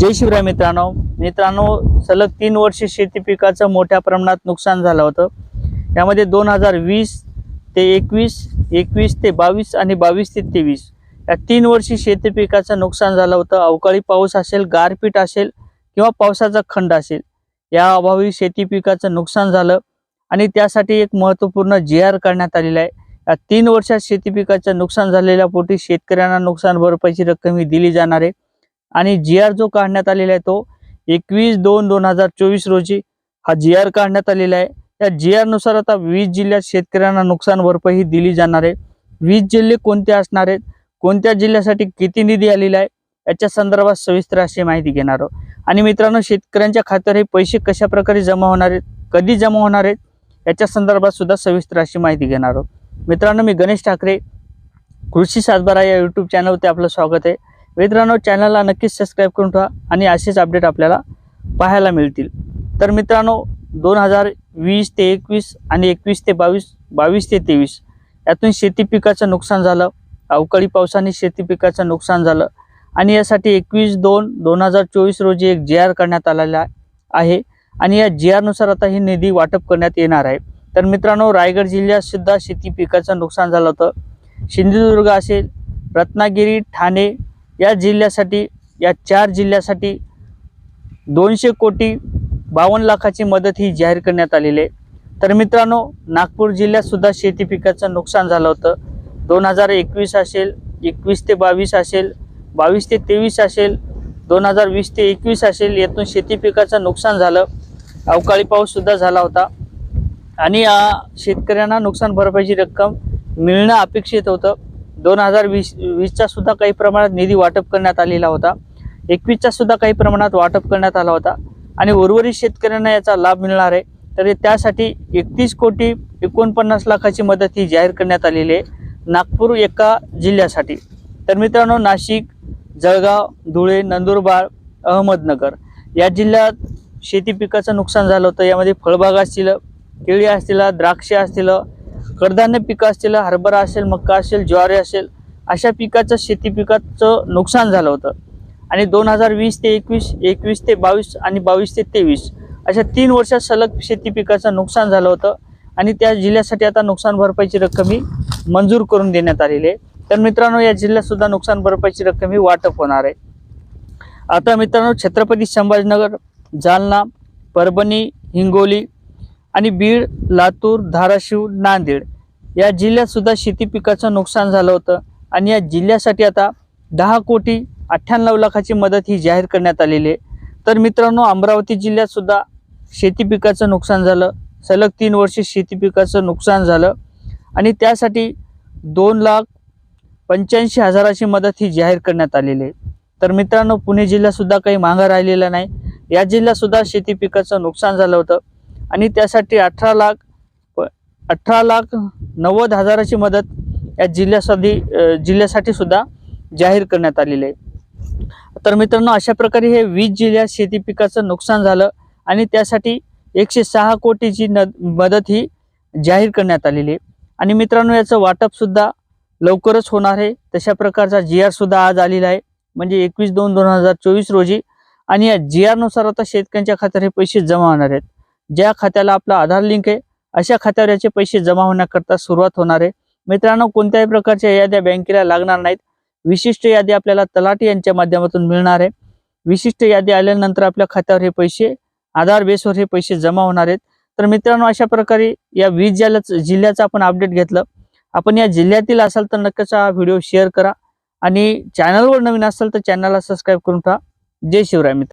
जय शिवराय मित्रांनो. मित्रांनो सलग तीन वर्षे शेती पिकाचं मोठ्या प्रमाणात नुकसान झालं होतं. यामध्ये दोन हजार वीस ते एकवीस एकवीस ते बावीस आणि बावीस ते तेवीस या तीन वर्षी शेती पिकाचं नुकसान झालं होतं. अवकाळी पाऊस असेल गारपीट असेल किंवा पावसाचा खंड असेल या अभावी शेती पिकाचं नुकसान झालं आणि त्यासाठी एक महत्त्वपूर्ण जी आर काढण्यात आलेला आहे. या तीन वर्षात शेती पिकाचं नुकसान झालेल्या पोटी शेतकऱ्यांना नुकसान भरपाईची रक्कम ही दिली जाणार आहे. आणि जी आर जो काढण्यात आलेला आहे तो एकवीस दोन दोन हजार चोवीस रोजी हा जी आर काढण्यात आलेला आहे. त्या जी आरनुसार आता वीस जिल्ह्यात शेतकऱ्यांना नुकसान भरपाई ही दिली जाणार आहे. वीस जिल्हे कोणते असणार आहेत? कोणत्या जिल्ह्यासाठी किती निधी आलेला आहे? याच्या संदर्भात सविस्तर अशी माहिती घेणार आहोत. आणि मित्रांनो शेतकऱ्यांच्या खात्यावर हे पैसे कशा प्रकारे जमा होणार आहेत? कधी जमा होणार आहेत? याच्या संदर्भात सुद्धा सविस्तर अशी माहिती घेणार आहोत. मित्रांनो मी गणेश ठाकरे कृषी सातबारा या यूट्यूब चॅनलवरती आपलं स्वागत आहे. मित्रांनो चॅनलला नक्कीच सबस्क्राईब करून ठेवा आणि असेच अपडेट आपल्याला पाहायला मिळतील. तर मित्रांनो दोन हजार वीस ते एकवीस आणि एकवीस ते बावीस बावीस ते तेवीस यातून शेती पिकाचं नुकसान झालं अवकाळी पावसाने शेती पिकाचं नुकसान झालं आणि यासाठी एकवीस दोन दोन हजार चोवीस रोजी एक जी आर करण्यात आलेला आहे आणि या जी आरनुसार आता ही निधी वाटप करण्यात येणार आहे. तर मित्रांनो रायगड जिल्ह्यात सुद्धा शेती पिकाचं नुकसान झालं होतं. सिंधुदुर्ग असेल रत्नागिरी ठाणे या जिल्ह्यासाठी या चार जिल्ह्यासाठी दोनशे कोटी बावन्न लाखाची मदत ही जाहीर करण्यात आलेली आहे. तर मित्रांनो नागपूर जिल्ह्यातसुद्धा शेती पिकाचं नुकसान झालं होतं. दोन हजार एकवीस असेल एकवीस ते बावीस असेल बावीस ते तेवीस असेल दोन हजार वीस ते एकवीस असेल यातून शेती पिकाचं नुकसान झालं. अवकाळी पाऊससुद्धा झाला होता. आणि या शेतकऱ्यांना नुकसान भरपाईची रक्कम मिळणं अपेक्षित होतं. दोन हजार वीस वीसचा सुद्धा काही प्रमाणात निधी वाटप करण्यात आलेला होता. एकवीसचा सुद्धा काही प्रमाणात वाटप करण्यात आला होता. आणि उर्वरित शेतकऱ्यांना याचा लाभ मिळणार आहे. तर त्यासाठी एकतीस कोटी एकोणपन्नास लाखाची मदत ही जाहीर करण्यात आलेली आहे. नागपूर एका जिल्ह्यासाठी. तर मित्रांनो नाशिक जळगाव धुळे नंदुरबार अहमदनगर या जिल्ह्यात शेती पिकाचं नुकसान झालं होतं. यामध्ये फळबाग असतील केळी असतील द्राक्षे असतील कडधान्य पिकं असतील हरभरा असेल मक्का असेल ज्वारी असेल अशा पिकाचं शेती पिकाचं नुकसान झालं होतं. आणि दोन हजार वीस ते एकवीस एकवीस ते बावीस आणि बावीस ते तेवीस अशा तीन वर्षात सलग शेती पिकाचं नुकसान झालं होतं. आणि त्या जिल्ह्यासाठी आता नुकसान भरपाईची रक्कम ही मंजूर करून देण्यात आलेली आहे. तर मित्रांनो या जिल्ह्यातसुद्धा नुकसान भरपाईची रक्कम ही वाटप होणार आहे. आता मित्रांनो छत्रपती संभाजीनगर जालना परभणी हिंगोली आणि बीड लातूर धाराशिव नांदेड या जिल्ह्यात सुद्धा शेती पिकाचं नुकसान झालं होतं. आणि या जिल्ह्यासाठी आता दहा कोटी अठ्ठ्याण्णव लाखाची मदत ही जाहीर करण्यात आलेली आहे. तर मित्रांनो अमरावती जिल्ह्यात सुद्धा शेती पिकाचं नुकसान झालं. सलग तीन वर्षे शेती पिकाचं नुकसान झालं. आणि त्यासाठी दोन लाख पंच्याऐंशी हजाराची मदत ही जाहीर करण्यात आलेली आहे. तर मित्रांनो पुणे जिल्ह्यासुद्धा काही मागं राहिलेला नाही. या जिल्ह्यातसुद्धा शेती पिकाचं नुकसान झालं होतं. आणि त्यासाठी अठरा लाख प- अठरा लाख नव्वद हजाराची मदत या जिल्ह्यासाठी जिल्ह्यासाठी सुद्धा जाहीर करण्यात आलेली आहे. तर मित्रांनो अशा प्रकारे हे वीस जिल्ह्यात शेती पिकाचं नुकसान झालं आणि त्यासाठी एकशे सहा कोटीची न मदत ही जाहीर करण्यात आलेली आहे. आणि मित्रांनो याचं वाटप सुद्धा लवकरच होणार आहे. तशा प्रकारचा जी आरसुद्धा आज आलेला आहे. म्हणजे एकवीस दोन दोन हजार चोवीस रोजी. आणि या जी आरनुसार आता शेतकऱ्यांच्या खात्यात हे पैसे जमा होणार आहेत. ज्या खात्याला आपला आधार लिंक आहे अशा खात्यावर याचे पैसे जमा होण्याकरता सुरुवात होणार आहे. मित्रांनो कोणत्याही प्रकारच्या याद्या बँकेला लागणार नाहीत. विशिष्ट यादी आपल्याला तलाठी यांच्या माध्यमातून मिळणार आहे. विशिष्ट यादी आल्यानंतर आपल्या खात्यावर हे पैसे आधार बेसवर हे पैसे जमा होणार आहेत. तर मित्रांनो अशा प्रकारे या वीज जिल्ह्याच जिल्ह्याचं आपण अपडेट घेतलं. आपण या जिल्ह्यातील असाल तर नक्कीच हा व्हिडिओ शेअर करा. आणि चॅनलवर नवीन असाल तर चॅनलला सबस्क्राईब करून ठेवा. जय शिवराय मित्र.